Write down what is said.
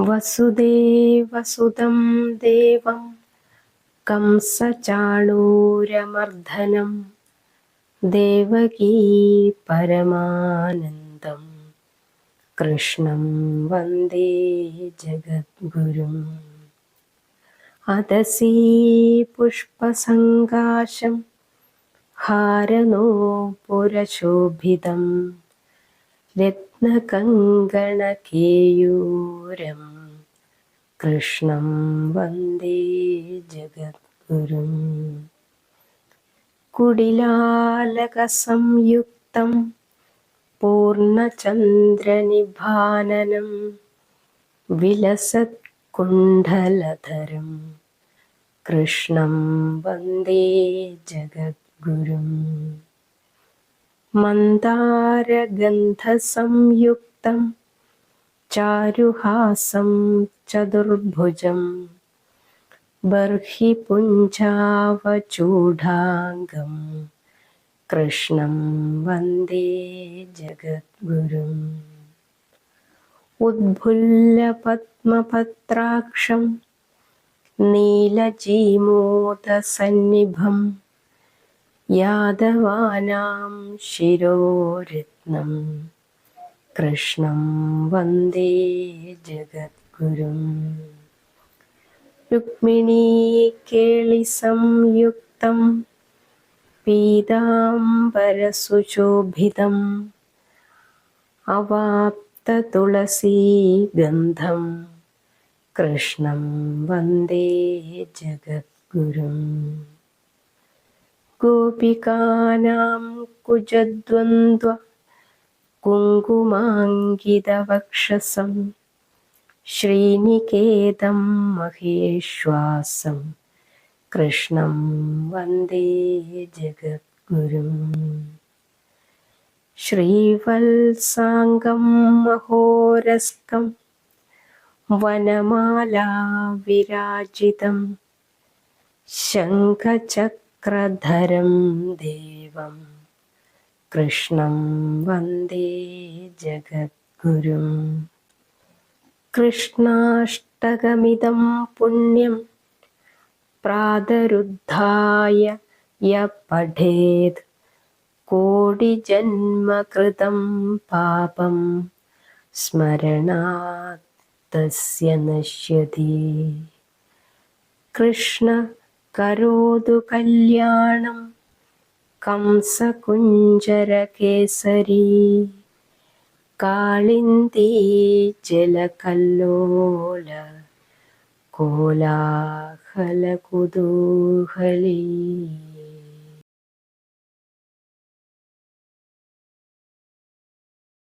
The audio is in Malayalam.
വസുദേവസുതം ദേവം കംസചാണൂരമർദ്ദനം ദേവകീ പരമാനന്ദം കൃഷ്ണം വന്ദേ ജഗദ്ഗുരും അതസീ പുഷ്പസങ്കാശം ഹാരനോ പുരശോഭിതം രത്നകങ്കണകേയൂരം കൃഷ്ണം വന്ദേ ജഗദ്ഗുരും. കുടിലാലകസംയുക്തം പൂർണചന്ദ്രനിഭാനനം വിലസത്കുണ്ഠലധരം കൃഷ്ണം വന്ദേ ജഗദ്ഗുരും. मन्दारगन्धसंयुक्तं चारुहासं चतुर्भुजं बर्हि पुञ्जावचूढाङ्गं कृष्णं वन्दे जगद्गुरुम् उद्भुल्लपद्मपत्राक्षं नीलजीमोदसन्निभम् यादवानां शिरोरत्नं कृष्णं वन्दे जगद्गुरुम् रुक्मिणीकेलिसंयुक्तं पीताम्बरसुशोभितम् अवाप्ततुलसीगन्धं कृष्णं वन्दे जगद्गुरुम् गोपिकानां कुजद्वन्द्व कुङ्कुमाङ्गितवक्षसं श्रीनिकेतं महेश्वासं कृष्णं वन्दे जगद्गुरुम् श्रीवत्साङ्गं महोरस्कं वनमाला विराजितं शङ्खचक्र ചക്രധരം ദേവം കൃഷ്ണം വന്ദേ ജഗദ്ഗുരും കൃഷ്ണാഷ്ടകമിതം പുണ്യം പ്രാതരുദ്ധായ യ പഠേത് കോടിജന്മകൃതം പാപം സ്മരണാത് തസ്യ നശ്യതി കൃഷ്ണ കരോതു കല്യാണം. കംസകുഞ്ചരകേസരി. കാളിന്തി ജലകല്ലോല. കോലാഹലകുതൂഹലീ.